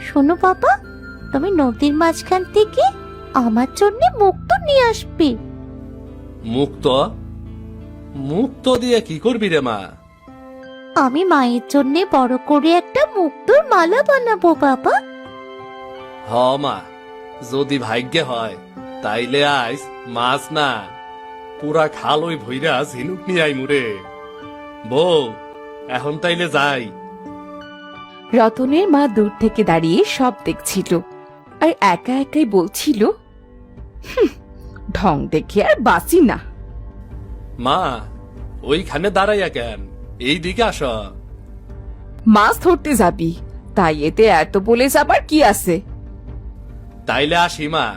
শোনো বাবা তুমি নদীর মাঝখান থেকে আমার জন্য মুক্ত নিয়ে আসবে। মুক্ত? মুক্ত দিয়ে কি করবি রে মা? আমি মায়ের জন্য বড় করে একটা মুক্তোর মালা বানাবো বাবা। হ মা যদি ভাগ্যে হয় তাইলে আইস মাছ না পুরা খাল ওই ভইরা ঝিনুক নিয়ে আই মুরে বউ এখন তাইলে যাই। রতনের মা দূর থেকে দাঁড়িয়ে সব দেখছিল আর একা একাই বলছিল "হুঁ, ঢং দেখে আর বাসি না। মা ওইখানে দাঁড়াইয়া কেন? এই দিকে আস। মাছ ধরতে যাবি তাই এতে এত বলে যাবার কি আছে? তাইলে আসি মা।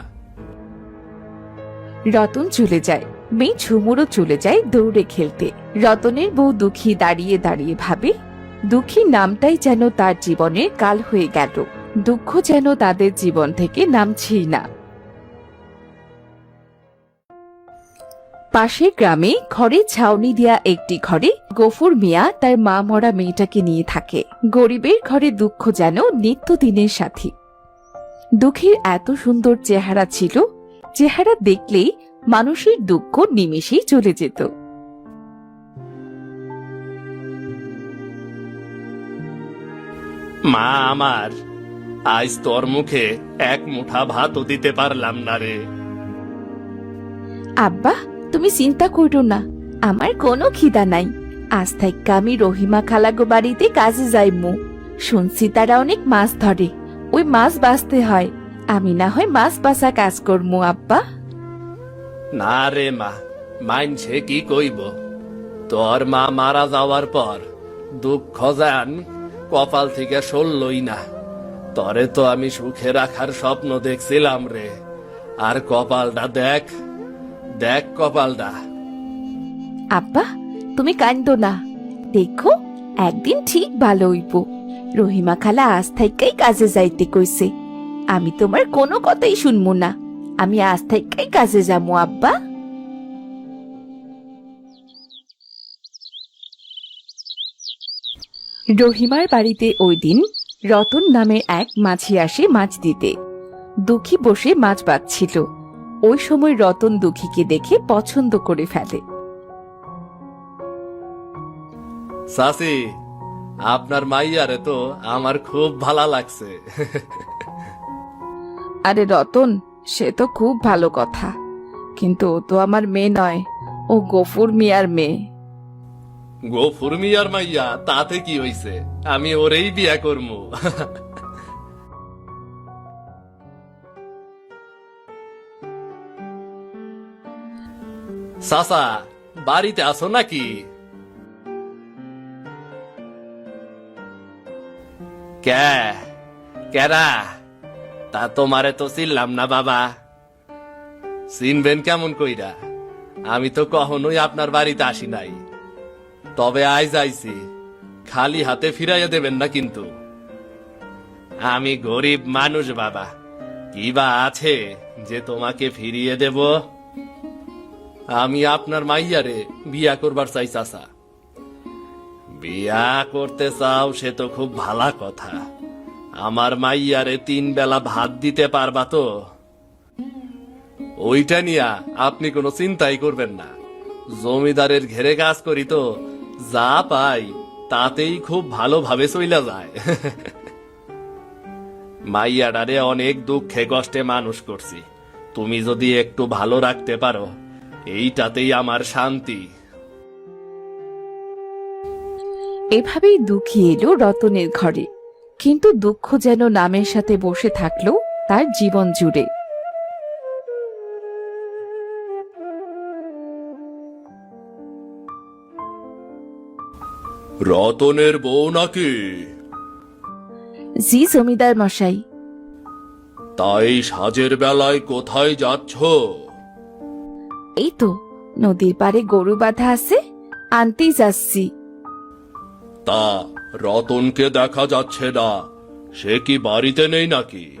রতন চলে যায় মেয়ে ঝুমুরও চলে যায় দৌড়ে খেলতে। রতনের বউ দুঃখী দাঁড়িয়ে দাঁড়িয়ে ভাবে দুঃখী নামটাই যেন তার জীবনের কাল হয়ে গেল। দুঃখ যেন তাদের জীবন থেকে নামছেই না। পাশের গ্রামে ঘরে ছাউনি দেয়া একটি ঘরে গফুর মিয়া তার মা মরা মেয়েটাকে নিয়ে থাকে। গরিবের ঘরে দুঃখ যেন নিত্যদিনের সাথী। দুঃখীর এত সুন্দর চেহারা ছিল, চেহারা দেখলেই মানুষের দুঃখ নিমেষেই চলে যেত। মা আমার আজ তোর মুখে এক মুঠা ভাতও দিতে পারলাম না রে। আব্বা তুমি চিন্তা করো না আমার কোনো খিদা নাই। আজ থেকে আমি রহিমা খালাগো বাড়িতে কাজে যাইমু। শুনছি তারা অনেক মাছ ধরে ওই মাছ বাঁচতে হয়। আমি না হয় মাছ বাঁচা কাজ করমু আব্বা। না রে মা মানছে কি কইব? তোর মা মারা যাওয়ার পর দুঃখ যান কপাল থেকে সরলই না। তরে তো আমি সুখে রাখার স্বপ্ন দেখছিলাম রে। আর কপালটা দেখ দেখ কপালটা। আব্বা, তুমি কান্দো না। দেখো, একদিন ঠিক ভালো হইব। রহিমা খালা আজ থেকেই কাজে যাইতে কইছে। আমি তোমার কোনো কথাই শুনব না। আমি আজ থেকেই কাজে যাব আব্বা। রহিমার বাড়িতে ওই দিন রতন নামে এক মাঝি আসে মাছ দিতে। দুঃখী বসে মাছ বাঁচছিল। ওই সময় রতন দুঃখীকে দেখে পছন্দ করে ফেলে। সাসি আপনার মাইয়ারে তো আমার খুব ভালো লাগছে। আরে রতন সে তো খুব ভালো কথা। কিন্তু ও তো আমার মেয়ে নয় ও গফুর মিয়ার মেয়ে। গফুর মিয়ার মাইয়া, তাতে কি হইছে? আমি ওরেই বিয়া করমু। সাসা, বাড়িতে আসো নাকি? কে কেরা তা তোমারে তো চিনলাম না বাবা। চিনবেন কেমন কইরা? আমি তো কখনোই আপনার বাড়িতে আসি নাই। তবে আজ আইছি। খালি হাতে ফিরাইয়া দেবেন না কিন্তু। আমি গরিব মানুষ, বাবা। কি বা আছে যে তোমাকে ফিরিয়ে দেব? আমি আপনার মাইয়ারে বিয়া করবার চাই, চাচা। বিয়া করতে চাও সে তো খুব ভালা কথা। আমার মাইয়ারে তিন বেলা ভাত দিতে পারবা তো? ওইটা নিয়া আপনি কোনো চিন্তাই করবেন না। জমিদারের ঘেরে কাজ করি তো। যা পাই, তাতেই খুব ভালোভাবে চইলা যায়। মাইয়াডারে অনেক দুঃখে কষ্টে মানুষ করছি। তুমি যদি একটু ভালো রাখতে পারো, এইটাতেই আমার শান্তি। এভাবেই দুঃখী এলো রতনের ঘরে। কিন্তু দুঃখ যেন নামের সাথে বসে থাকল তার জীবন জুড়ে। রতনের বউ নাকি? জি জমিদার মশাই। তাই সাজের বেলায় কোথায় যাচ্ছ? এই তো নদীর পাড়ে গরু বাঁধা আছে আনতেই যাচ্ছি। তা রতনকে দেখা যাচ্ছে না সে কি বাড়িতে নেই নাকি?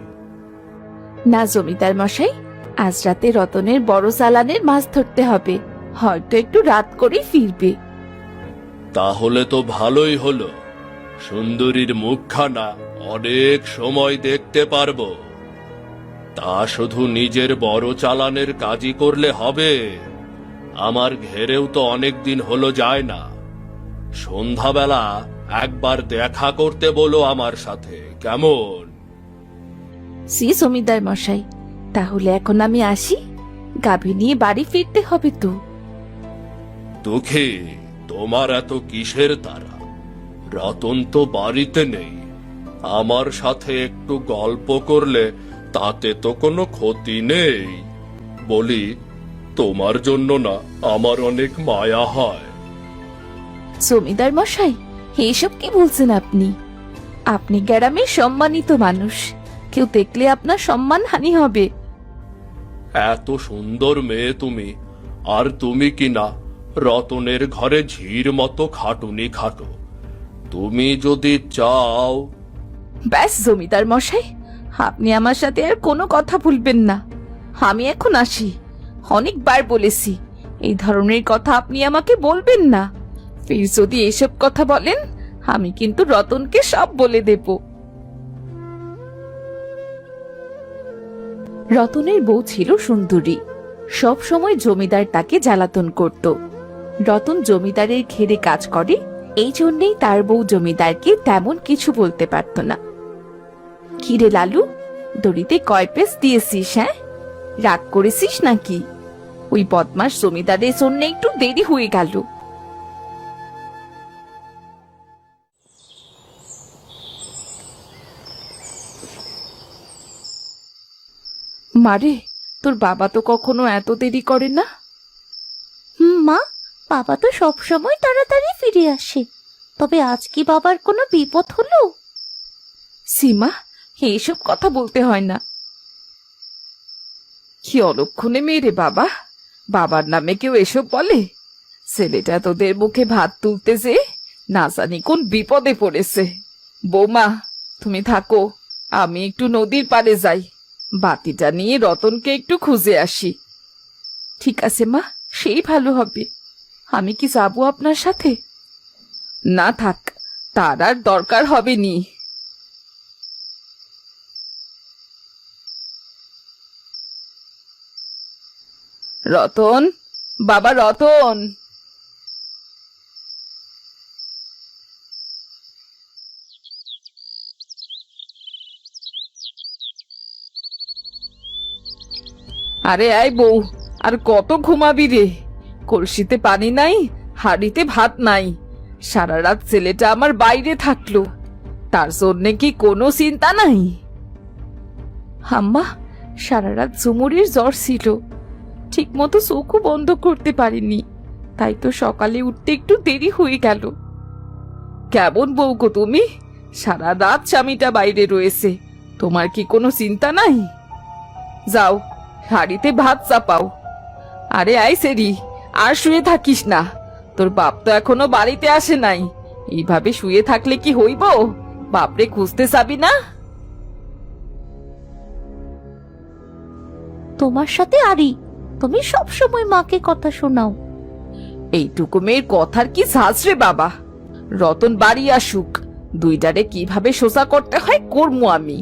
না জমিদার মশাই আজ রাতে রতনের বড় চালানের মাছ ধরতে হবে হয়তো একটু রাত করে ফিরবে। তাহলে তো ভালোই হলো। সুন্দরীর মুখখানা অনেক সময় দেখতে পারব। তা শুধু নিজের বড় চালানের কাজই করলে হবে। আমার ঘেরেও তো অনেক দিন হলো যায় না। সন্ধ্যাবেলা একবার দেখা করতে বলো আমার সাথে কেমন? সি জমিদার মশাই তাহলে এখন আমি আসি। গাভী নিয়ে বাড়ি ফিরতে হবে তো। দুঃখী তোমার এত কিসের তারা? রতন তো বাড়িতে নেই। আমার সাথে একটু গল্প করলে তাতে তো কোনো ক্ষতি নেই। বলি তোমার জন্য না আমার অনেক মায়া হয়। জমিদার মশাই এইসব কি বলছেন আপনি? আপনি গ্রামের সম্মানিত মানুষ। কেউ দেখলে আপনার সম্মান হানি হবে। এত সুন্দর মেয়ে তুমি। আর তুমি কি না? রতনের ঘরে ঝির মতো খাটুনি খাটো। তুমি যদি চাও। ব্যাস, জমিদার মশাই, আপনি আমার সাথে আর কোনো কথা ভুলবেন না। আমি এখন আসি, অনেকবার বলেছি, এই ধরনের কথা আপনি আমাকে বলবেন না। ফির যদি এসব কথা বলেন, আমি কিন্তু রতনকে সব বলে দেব। রতনের বউ ছিল সুন্দরী। সব সময় জমিদার তাকে জ্বালাতন করত। রতন জমিদারের ঘেরে কাজ করে, এই জন্যেই তার বউ জমিদারকে তেমন কিছু বলতে পারত না। কিরে লালু, দড়িতে কয় পেস দিয়েছিস হ্যাঁ? রাগ করেছিস নাকি? ওই বদমাস জমিদারের জন্য একটু দেরি হয়ে গেল। মারে, তোর বাবা তো কখনো এত দেরি করে না? হুম, মা বাবা তো সব সময় তাড়াতাড়ি ফিরে আসে। তবে আজ কি বাবার কোনো বিপদ হলো? সীমা এইসব কথা বলতে হয় না। কি অলক্ষণে মেয়েরে বাবা? বাবার নামে কেউ এসব বলে? ছেলেটা তোদের মুখে ভাত তুলতেছে না জানি কোন বিপদে পড়েছে। বৌমা, তুমি থাকো, আমি একটু নদীর পাড়ে যাই। বাতিটা নিয়ে রতনকে একটু খুঁজে আসি। ঠিক আছে মা, সেই ভালো হবে। আমি কি যাব আপনার সাথে? না থাক, তার আর দরকার হবে নি রতন, বাবা রতন। আরে আয় বউ, আর কত ঘুমাবি রে? কলসিতে পানি নাই, হাড়িতে ভাত নাই। সারা রাত ছেলেটা আমার বাইরে থাকল। তার জন্যে কি কোনো চিন্তা নাই। হাম্মা সারা রাত ঝুমুরির জ্বর ছিল। ঠিক মতো চোখও বন্ধ করতে পারিনি। তাই তো সকালে উঠতে একটু দেরি হয়ে গেল। কেমন বউ গো তুমি? সারা রাত স্বামীটা বাইরে রয়েছে। তোমার কি কোনো চিন্তা নাই? যাও, হাড়িতে ভাত চাপাও। আরে আই সেরি। আর শুয়ে থাকিস না। তোর বাপ তো এখনও বাড়িতে আসে নাই। এইভাবে শুয়ে থাকলে কি হইব? বাপরে খুঁজতে যাবি না? তোমার সাথে আরি তুমি সব সময় মাকে কথা শোনাও। এইটুকু মেয়ের কথার কি সাজ রে বাবা? রতন বাড়ি আসুক দুইটারে কীভাবে সোজা করতে হয় করমু আমি।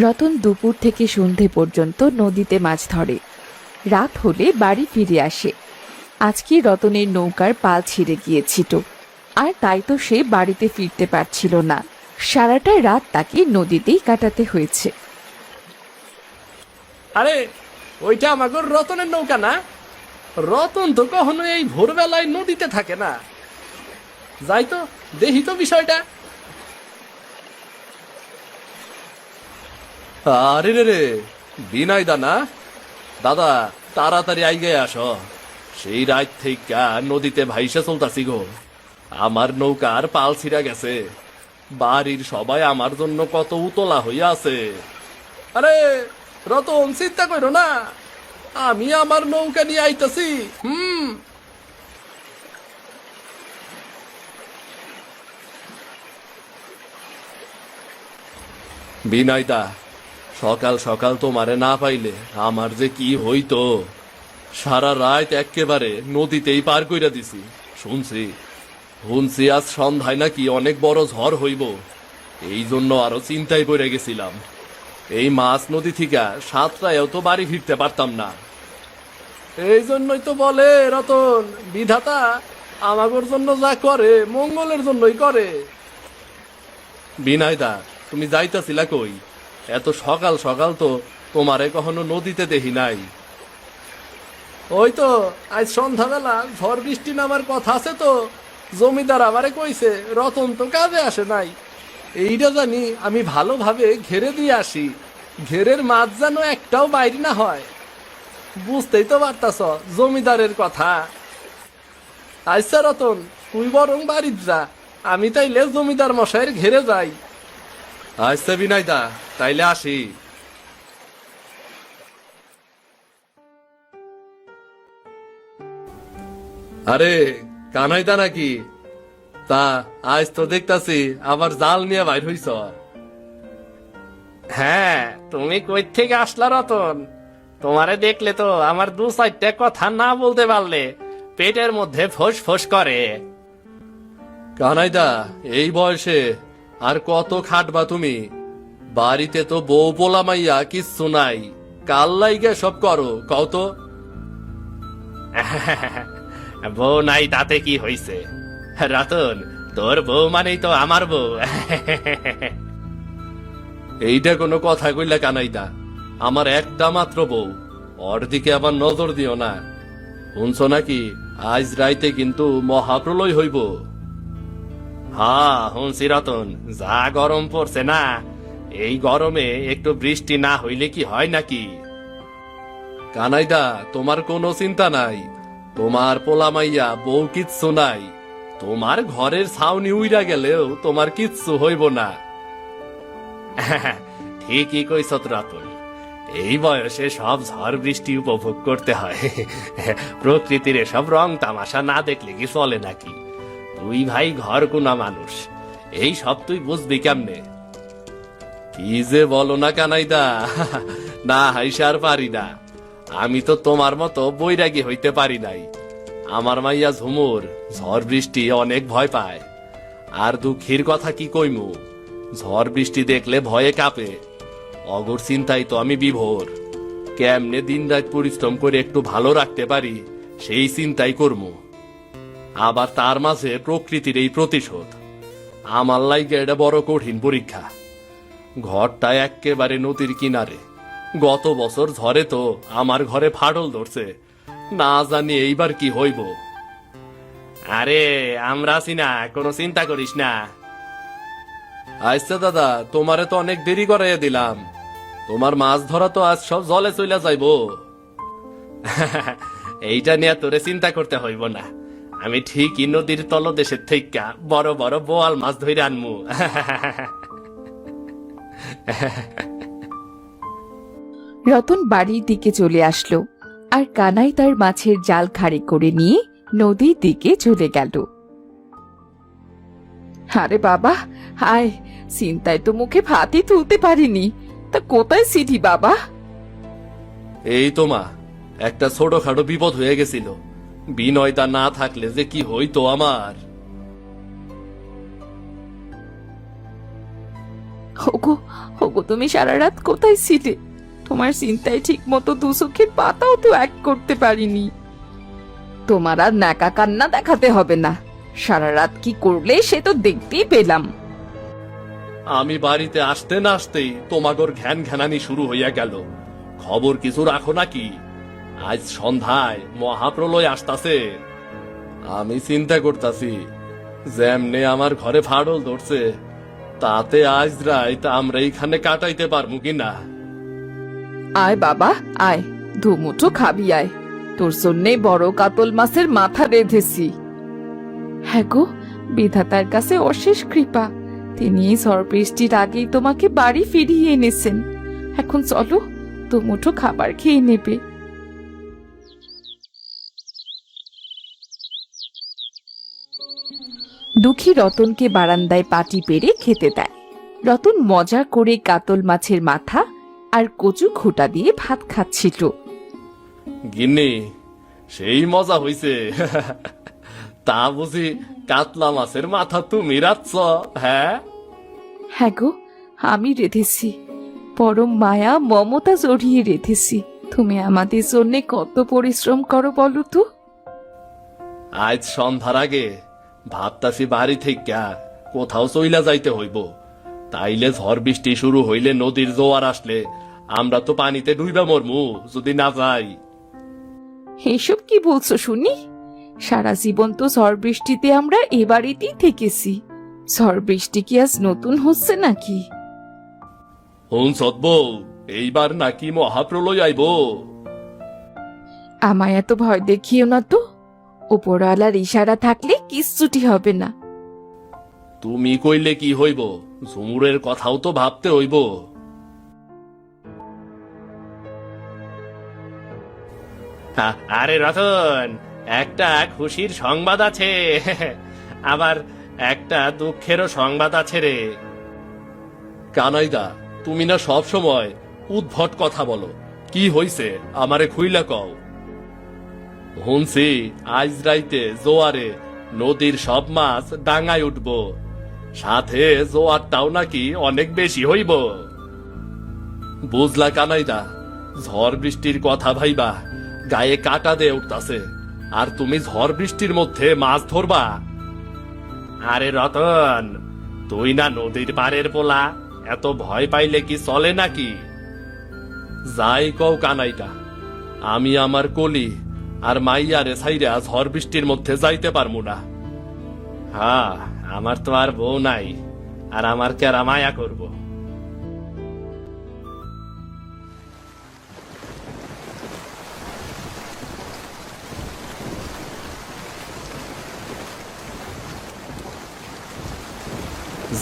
রতন দুপুর থেকে সন্ধে পর্যন্ত নদীতে মাছ ধরে। রাত হলে বাড়ি ফিরে আসে। আজকে রতনের নৌকার পাল ছিঁড়ে গিয়েছিল। আর তাই তো সে বাড়িতে ফিরতে পারছিল না। সারাটা রাত তাকে নদীতেই কাটাতে হয়েছে। আরে, ওইটা আমাকে রতনের নৌকা না? রতন তো কখনো এই ভোরবেলায় নদীতে থাকে না। যাই তো দেখি তো বিষয়টা। আরে রে রে বিনয় দানা দাদা, তাড়াতাড়ি আইগে আসো। সেই রাত থেকে নদীতে ভাইসে চলতাছি গো। আমার নৌকার পাল ছিঁড়া গেছে। বাড়ির সবাই আমার জন্য কত উতলা হইয়া আছে। আরে, রতন, চিন্তা করো না। আমি আমার নৌকা নিয়ে আইতাছি, হুম। বিনয়দা সকাল সকাল তোমারে না পাইলে, আমার যে কি হইতো? সারা রাত একেবারে নদীতেই পার কইরা দিছি। শুনছি শুনছি আজ সন্ধ্যায় নাকি অনেক বড় ঝড় হইব। এই জন্য আরও চিন্তায় পড়ে গেছিলাম। এই মাছ নদী থেকে সাতটায়ও তো বাড়ি ফিরতে পারতাম না। এই জন্যই তো বলে, রতন, বিধাতা আমাগোর জন্য যা করে, মঙ্গলের জন্যই করে। বিনায়দা, তুমি যাইতাছিলা কই? এত সকাল সকাল তো তোমারে কখনো নদীতে দেখি নাই। ওই তো, আজ সন্ধ্যাবেলা ঝড় বৃষ্টি নামার কথা আছে তো, জমিদার আমারে কইছে, রতন তো কাজে আসে নাই। এইটা জানি আমি ভালোভাবে ঘেরে দিয়ে আসি, ঘেরের মাছ যেন একটাও বাইরে না হয়। বুঝতেই তো পারতাছ, জমিদারের কথা। আচ্ছা রতন, তুই বরং বাড়ির যা, আমি তাইলে জমিদার মশাইয়ের ঘেরে যাই। আচ্ছা বিনাইদা তাইলে আসি। আরে কানাইদা নাকি? তা আজ তো দেখতাছি আবার জাল নিয়ে বাইর হইছ। হ্যাঁ তুমি কই থেকে আসলা রতন? তোমারে দেখলে তো আমার দু চারটে কথা না বলতে পারলে পেটের মধ্যে ফোস ফোস করে। কানাইদা এই বয়সে আর কত খাটবা তুমি? বাড়িতে তো বউ পোলা মাইয়া কিচ্ছু নাই। কাল লাইগে সব করো কও তো। বউ নাই তাতে কি হইছে? রাতন তোর বউ মানেই তো আমার বউ। এইটা কোনো কথা কইলা কানাইদা আমার একটা মাত্র বউ ওর দিকে আবার নজর দিও না। শুনছ নাকি আজ রাইতে কিন্তু মহাপ্রলয় হইব। হ্যাঁ হুনসি রতন যা গরম পড়ছে না। এই গরমে একটু বৃষ্টি না হইলে কি হয় নাকি? কানাইদা তোমার কোনো চিন্তা নাই। তোমার পোলা মাইয়া বউ কিচ্ছু নাই। তোমার ঘরের ছাউনি উইরা গেলেও তোমার কিচ্ছু হইব না। ঠিকই কইছত রতন। এই বয়সে সব ঝড় বৃষ্টি উপভোগ করতে হয়। প্রকৃতির এসব রং তামাশা না দেখলে কি চলে নাকি? তুই ভাই ঘর কোনা মানুষ। এই সব তুই বুঝবি কেমনে? কি যে বলো না কানাইদা, না হাইসার পারি না। আমি তো তোমার মতো বৈরাগী হইতে পারি নাই। আমার মাইয়া ঝুমুর, ঝড় বৃষ্টি অনেক ভয় পায়। আর দুঃখীর কথা কি কইমু? ঝড় বৃষ্টি দেখলে ভয়ে কাঁপে। অগর চিন্তায় তো আমি বিভোর। কেমনে দিন রাত পরিশ্রম করে একটু ভালো রাখতে পারি, সেই চিন্তাই করমু। আবার তার মাঝে প্রকৃতির এই প্রতিশোধ। আমার লাইগে এটা বড় কঠিন পরীক্ষা। ঘরটা একেবারে নদীর কিনারে। গত বছর ঝড়ে তো আমার ঘরে ফাটল ধরছে। না জানি এইবার কি হইব। আরে, আমরা আছি না, কোনো চিন্তা করিস না। আচ্ছা দাদা, তোমারে তো অনেক দেরি করাইয়া দিলাম। তোমার মাছ ধরা তো আজ সব জলে চলে যাইব। এইটা নিয়ে তোরে চিন্তা করতে হইব না। আমি ঠিকই নদীর তলদেশের থেকে বড় বড় বোয়াল মাছ ধরে আনমু। রতন বাড়ির দিকে চলে আসলো আর কানাই তার মাছের জাল খাড়ি করে নিয়ে নদীর দিকে চলে গেল। আরে বাবা হায় চিন্তায় তো মুখে ভাতই তুলতে পারিনি। তা কোথায় সিটি বাবা? এই তো মা একটা ছোটখাটো বিপদ হয়ে গেছিল। বিনয়তা না থাকলে যে কি হইতো আমার? ওগো ওগো তুমি সারা রাত কোথায় ছিলে? তোমার চিন্তায় ঠিক মতো দু চোখের পাতাও তো এক করতে পারিনি। তোমার আর নাকা কান্না দেখাতে হবে না। সারা রাত কি করলে সে তো দেখতেই পেলাম। আমি বাড়িতে আসতে না আসতেই তোমাগর ঘ্যান ঘ্যানানি শুরু হইয়া গেল। খবর কিছু রাখো নাকি? আজ সন্ধ্যায় মহাপ্রলয় আসতাছে। আমি চিন্তা করতাছি, যেমনে আমার ঘরে ফাড়ল ধরছে, তাতে আজ রাত আমরা এইখানে কাটাইতে পারব কিনা? আয় বাবা, আয় দুমুঠো খাবি আয়। তোর জন্যে বড় কাতল মাছের মাথা রেঁধেছি হ্যাঁ গো, বিধাতার কাছে অশেষ কৃপা। তিনি এই আগেই তোমাকে বাড়ি ফিরিয়ে এনেছেন। এখন চলো দুমুঠো খাবার খেয়ে নেবে। দুঃখী রতনকে বারান্দায় পাটি পেরে খেতে দেয়। রতন মজা করে কাতল মাছের মাথা আর কচু খোটা দিয়ে ভাত খাচ্ছিল। গিন্নি সেই মজা হইছে। তা বুঝি কাতলা মাছের মাথা তুমি রাখছ হ্যাঁ? হ্যাঁ গো আমি রেঁধেছি। পরম মায়া মমতা জড়িয়ে রেঁধেছি। তুমি আমাদের জন্য কত পরিশ্রম করো বলো তো। আজ সন্ধ্যার আগে ভাবতাছি বাড়ি থেকে কোথাও চইলা যাইতে হইব। তাইলে ঝড় বৃষ্টি শুরু হইলে নদীর জোয়ার আসলে আমরা তো পানিতে ডুইবা মরমু যদি না যাই। এসব কি বলছো শুনি? সারা জীবন তো ঝড় বৃষ্টিতে আমরা এ বাড়িতেই থেকেছি। ঝড় বৃষ্টি কি আজ নতুন হচ্ছে নাকি? হুন সদবৌ এইবার নাকি মহাপ্রলয় আইব। আমায় এত ভয় দেখিও না তো। উপরওয়ালার ইশারা থাকলে কিচ্ছুটি হবে না। তুমি কইলে কি হইব? ঝুমুরের কথাও তো ভাবতে হইব। আ- আরে রতন একটা খুশির সংবাদ আছে। আবার একটা দুঃখেরও সংবাদ আছে রে। কানাইদা তুমি না সব সময় উদ্ভট কথা বলো। কি হইছে আমারে খুইলা কও। হুনছি আজ রাইতে জোয়ারে নদীর সব মাছ ডাঙায় উঠব। সাথে জোয়ারটাও নাকি অনেক বেশি হইব। বুঝলা কানাইদা, ঝড় বৃষ্টির কথা ভাইবা, গায়ে কাটা দিয়ে উঠতাছে। আর তুমি ঝড় বৃষ্টির মধ্যে মাছ ধরবা? আরে রতন, তুই না নদীর পাড়ের পোলা, এত ভয় পাইলে কি চলে নাকি? যাই কও কানাইটা আমি আমার কলি আর মাইয়ারে সাইরা ঝড় বৃষ্টির মধ্যে যাইতে পারমু না। হ্যাঁ আমার তো আর বউ নাই, আর আমার কেরা মায়া করব?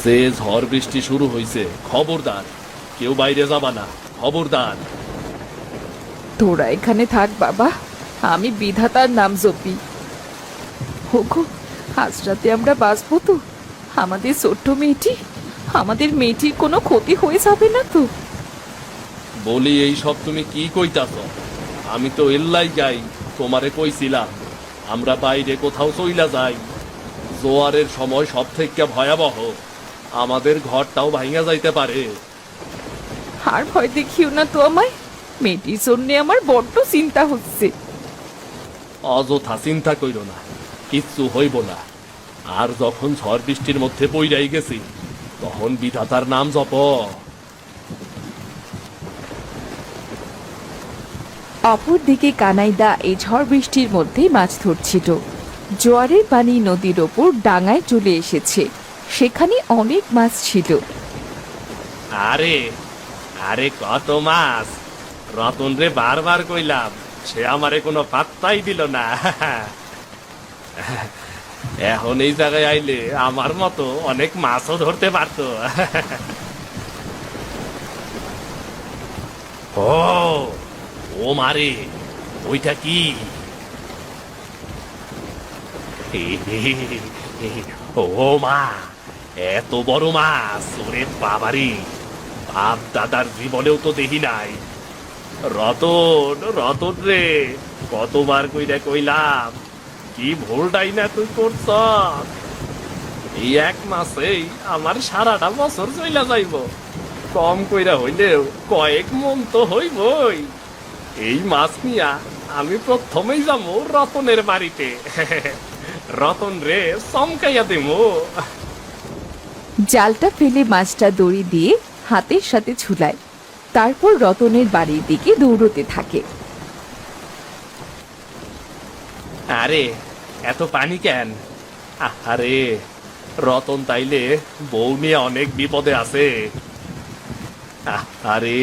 যে ঝড় বৃষ্টি শুরু হইছে, খবরদার, কেউ বাইরে যাবা না, খবরদার। তোরা এখানে থাক, বাবা। আমি বিধাতার নাম জপি। হোকো আজ রাতে আমরা বাঁচবো তো। আমাদের ছোট্ট মেয়েটি আমাদের মেয়েটির কোনো ক্ষতি হয়ে যাবে না তো। বলি এই সব তুমি কি কইতাছ? আমি তো এল্লাই যাই তোমারে কইছিলাম আমরা বাইরে কোথাও চইলা যাই। জোয়ারের সময় সব থেকে ভয়াবহ আমাদের ঘরটাও ভাঙা যাইতে পারে। আর ভয় দেখিও না তো আমায় মেয়েটির জন্যে আমার বড্ড চিন্তা হচ্ছে। অযথা চিন্তা কইর না কিচ্ছু হইব না। আর যখন ঝড় বৃষ্টির মধ্যে পইরাই গেছি তখন বিধাতার নাম জপ। অপরদিকে কানাইদা এই ঝড় বৃষ্টির মধ্যেই মাছ ধরছিল। জোয়ারের পানি নদীর ওপর ডাঙায় চলে এসেছে। সেখানে অনেক মাছ ছিল। আরে আরে কত মাছ! রতন রে বারবার কইলাম সে আমারে কোনো পাত্তাই দিল না। এখন এই জায়গায় আইলে আমার মতো অনেক মাছও ধরতে পারতো। ও ও মারে, ওইটা কি? ও মা, এত বড় মাছ, ওরে বাবারি। বাপ দাদার জীবনেও তো দেখি নাই। রতন রতন রে, কতবার কইরা কইলাম, কি ভুলটাই না তুই করছ? এই এক মাসেই আমার সারাটা বছর চইলা যাইব। কম কইরা হইলেও কয়েক মন তো হইবই। এই মাছ নিয়া আমি প্রথমেই যাব রতনের বাড়িতে। রতন রে, চমকাইয়া দেবো জালটা ফেলে মাছটা দড়ি দিয়ে হাতের সাথে ঝুলায়। তারপর রতনের বাড়ির দিকে দৌড়তে থাকে। আরে এত পানি কেন? আরে রতন তাইলে বউ নিয়ে অনেক বিপদে আছে। আরে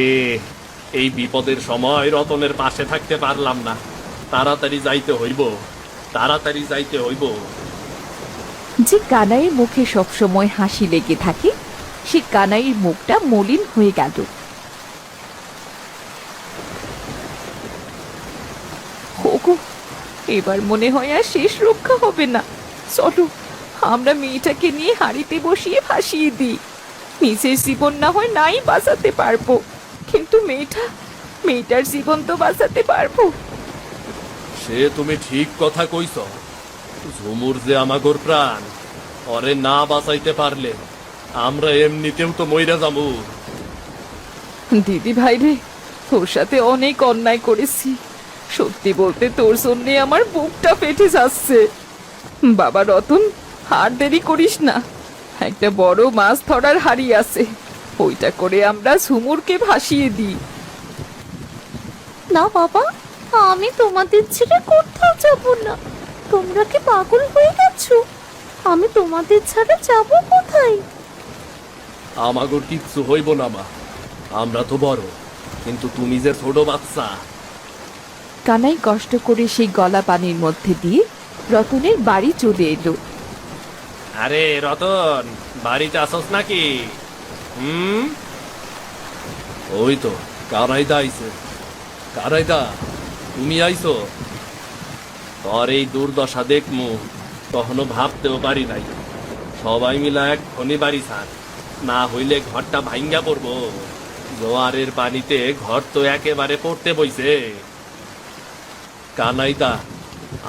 এই বিপদের সময় রতনের পাশে থাকতে পারলাম না। তাড়াতাড়ি যাইতে হইব তাড়াতাড়ি যাইতে হইব। যে কানাইয়ের মুখে সবসময় হাসি লেগে থাকে সে কানাইয়ের মুখটা মলিন হয়ে গেল ওগো, এবার মনে হয় আর শেষ রক্ষা হবে না। চলো আমরা মেয়েটাকে নিয়ে হাড়িতে বসিয়ে ভাসিয়ে দিই। নিজের জীবন না হয় নাই বাঁচাতে পারব। কিন্তু মেয়েটা মেয়েটার জীবন তো বাঁচাতে পারব। সে তুমি ঠিক কথা কইছ। ঝুমুর যে আমাগর প্রাণ ওরে না বাঁচাইতে পারলে আমরা এমনিতেও তো মইরা যাব। দিদি ভাই রে তোর সাথে অনেক অন্যায় করেছি। সত্যি বলতে তোর জন্যে আমার বুকটা ফেটে যাচ্ছে। বাবা রতন আর দেরি করিস না। একটা বড় মাছ ধরার হাড়ি আছে। ওইটা করে আমরা ঝুমুরকে ভাসিয়ে দিই। না বাবা আমি তোমাদের ছেড়ে কোথাও যাব না। তোমরা কি পাগল হয়ে গেছো? আমি তোমাদের ছাড়া যাব কোথায়? আমাগর কিচ্ছু হইব না মা। আমরা তো বড় কিন্তু তুমি যে ছোট বাচ্চা। কানাই কষ্ট করে সেই গলা পানির মধ্যে দিয়ে রতনের বাড়ি চলে এলো। আরে রতন, বাড়িতে আসস নাকি? হুম? ওই তো কারাইদা আইছে। কারাইদা তুমি আইছো? তোর এই দুর্দশা দেখমু, কখনো ভাবতেও পারি নাই। সবাই মিলা এক খনি বাড়ি ছাড়, না হইলে ঘরটা ভাঙ্গা পড়ব। জোয়ারের পানিতে ঘর তো একেবারে পড়তে বইছে। কানাইদা,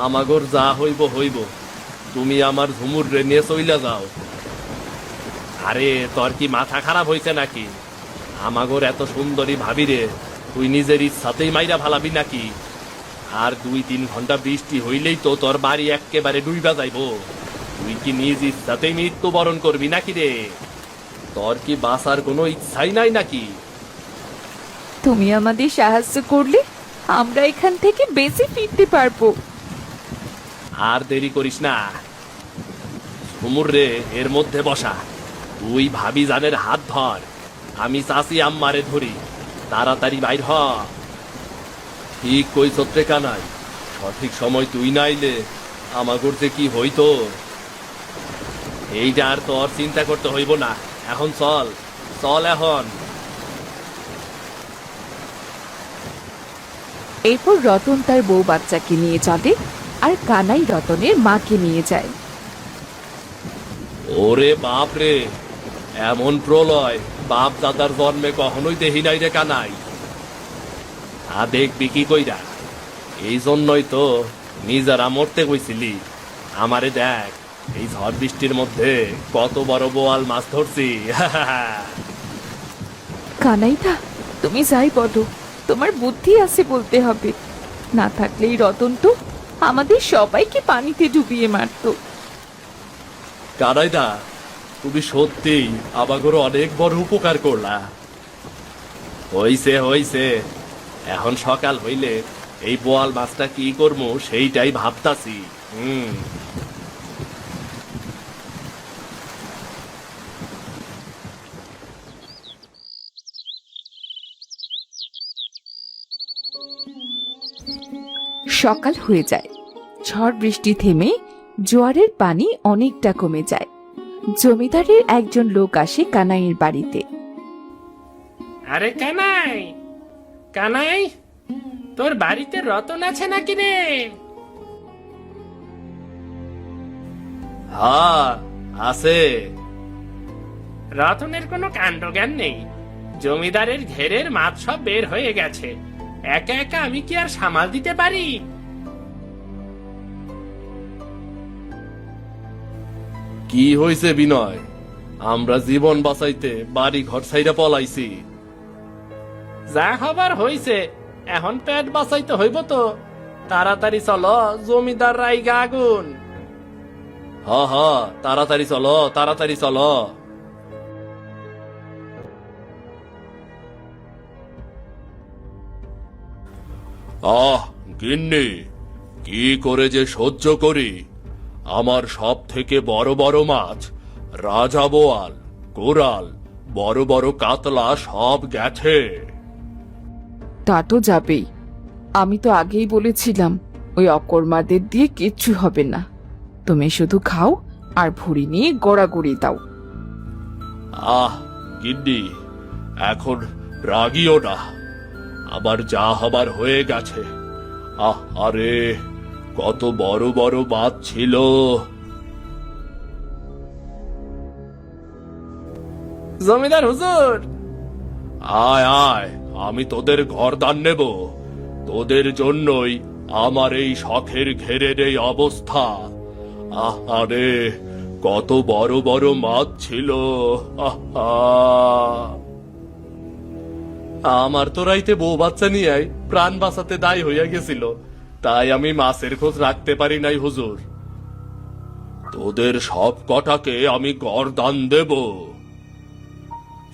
আমাগর যা হইব হইব, তুমি আমার ঝুমুর রে নিয়ে চইলা যাও। আরে, তোর কি মাথা খারাপ হইছে নাকি? আমাগর এত সুন্দরী ভাবি রে তুই নিজের ইচ্ছাতেই মাইরা ভালাবি নাকি? আর দুই তিন ঘণ্টা বৃষ্টি হইলেই তো তোর বাড়ি একেবারে ডুইবা যাইব। তুই কি নিজ ইচ্ছাতেই মৃত্যুবরণ করবি নাকি রে? তোর কি বাঁচার কোনো ইচ্ছাই নাই নাকি? তুমি আমাদের সাহায্য করলে আমরা এখান থেকে বেশি ফিরতে পারব। আর দেরি করিস না। ঝুমুর রে, এর মধ্যে বসা। তুই ভাবি জানের হাত ধর। আমি চাষি আম্মারে ধরি। তাড়াতাড়ি বাইর হ। ঠিক কই সত্যে কানাই সঠিক সময় তুই নাইলে আমাগর যে কি হইতো। এইটা আর তোর চিন্তা করতে হইব না। এখন চল চল এখন। এরপর রতন তার বউ বাচ্চাকে নিয়ে চলে আর কানাই রতনের মাকে নিয়ে যায়। ওরে বাপ রে এমন প্রলয় বাপ দাদার জন্মে কখনোই দেখি নাই রে কানাই। আ দেখবি কি কইরা এই জন্যই তো নিজেরা মরতে কইছিলি। আমারে দেখ এই ঝড় বৃষ্টির মধ্যে কত বড় বোয়াল মাছ ধরছি। কানাইদা তুমি যাই বলো। তোমার বুদ্ধি আছে বলতে হবে। না থাকলে এই রতন তো আমাদের সবাইকে পানিতে ডুবিয়ে মারতো। কানাইদা, তুমি সত্যিই আমাগর অনেক বড় উপকার করলা। হইছে হইছে। এখন সকাল হইলে এই বোয়াল মাছটা কি করব সেইটাই ভাবতাছি। হুম। সকাল হয়ে যায়। ঝড় বৃষ্টি থেমে জোয়ারের পানি অনেকটা কমে যায়। জমিদারের একজন লোক আসে কানাইয়ের বাড়িতে। আরে কানাই! কানাই তোর বাড়িতে রতন আছে নাকি রে? হ্যাঁ আছে। রতনের কোনো কাণ্ডজ্ঞান নেই। জমিদারের ঘেরের মাছ সব বের হয়ে গেছে। একা একা আমি কি আর সামাল দিতে পারি? কি হইছে বিনয়? আমরা জীবন বাঁচাইতে বাড়ি ঘর ছাইরা পলাইছি। যা হবার হইছে এখন পেট বাঁচাইতে হইব তো। তাড়াতাড়ি চলো জমিদার রাইগা আগুন। হ হ তাড়াতাড়ি চলো তাড়াতাড়ি চলো। আহ গিন্নি কি করে যে সহ্য করি? আমার সব থেকে বড় বড় মাছ রাজা বোয়াল কোরাল বড় বড় কাতলা সব গেছে। তা তো যাবেই। আমি তো আগেই বলেছিলাম ওই অকর্মাদের দিয়ে কিচ্ছু হবে না। তুমি শুধু খাও আর ভুড়ি নিয়ে গড়াগড়ি দাও। আহ গিন্নি এখন রাগিও না। আবার যা হবার হয়ে গেছে। আহ আরে কত বড় বড় মাছ ছিল। জমিদার হুজুর! আয় আয় আমি তোদের ঘর দান নেব। তোদের জন্যই আমার এই শখের ঘেরের এই অবস্থা। আরে কত বড় বড় মাছ ছিল। আহা। আমার তো রাইতে বউ বাচ্চা নিয়ে প্রাণ বাঁচাতে দায় হইয়া গেছিল। তাই আমি মাছের খোঁজ রাখতে পারি নাই, হুজুর। তোদের সব কটাকে আমি গরদান দেব।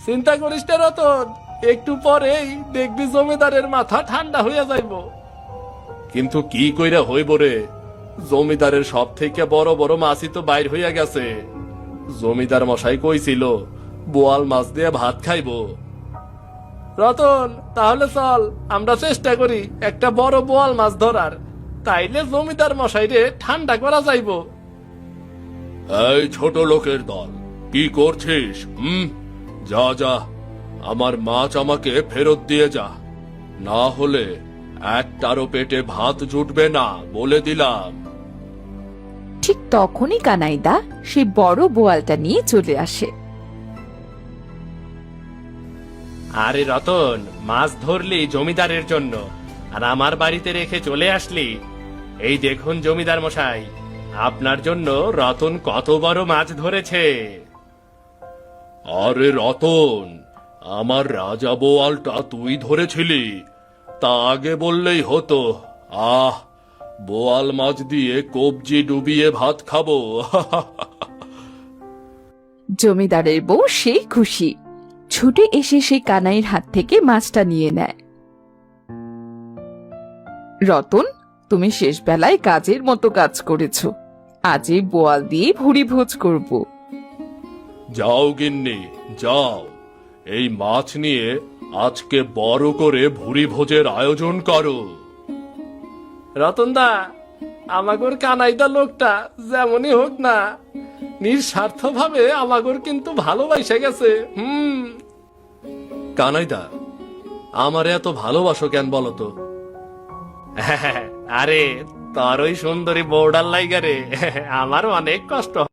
চিন্তা করিস না, রতন, একটু পরেই দেখবি জমিদারের মাথা ঠান্ডা হইয়া যাইব। কিন্তু কি কইরা হইব রে? জমিদারের সব থেকে বড় বড় মাছই তো বাইর হইয়া গেছে। জমিদার মশাই কইছিল, বোয়াল মাছ দিয়ে ভাত খাইবো। রতন তাহলে চল আমরা চেষ্টা করি একটা বড় বোয়াল মাছ ধরার। তাইলে জমিদার মশাই রে ঠান্ডা করা যাইব। এই ছোট লোকের দল কি করছিস? হুম? যা যা আমার মাছ আমাকে ফেরত দিয়ে যা। না হলে একটারও পেটে ভাত জুটবে না বলে দিলাম। ঠিক তখনই কানাইদা সেই বড় বোয়ালটা নিয়ে চলে আসে। আরে রতন মাছ ধরলি জমিদারের জন্য আর আমার বাড়িতে রেখে চলে আসলি। এই দেখুন জমিদার মশাই আপনার জন্য রতন কত বড় মাছ ধরেছে। আরে রতন আমার রাজা বোয়ালটা তুই ধরেছিলি তা আগে বললেই হতো। আহ বোয়াল মাছ দিয়ে কবজি ডুবিয়ে ভাত খাব। জমিদারের বউ সেই খুশি। ছুটে এসে সেই কানাইয়ের হাত থেকে মাছটা নিয়ে নেয়। রতন তুমি শেষ বেলায় কাজের মতো কাজ করেছ। আজ এই বোয়াল দিয়ে ভুড়ি ভোজ করব। যাও গিন্নি যাও। এই মাছ নিয়ে আজকে বড় করে ভুরি ভোজের আয়োজন করো। রতনদা আমাগর কানাইদা লোকটা যেমনই হোক না নিঃস্বার্থ ভাবে আমাগর কিন্তু ভালোবাসে গেছে হুম। কানাইদা আমার এত ভালোবাসো কেন বলো তো? আরে তার ওই সুন্দরী বৌডার লাইগারে আমার অনেক কষ্ট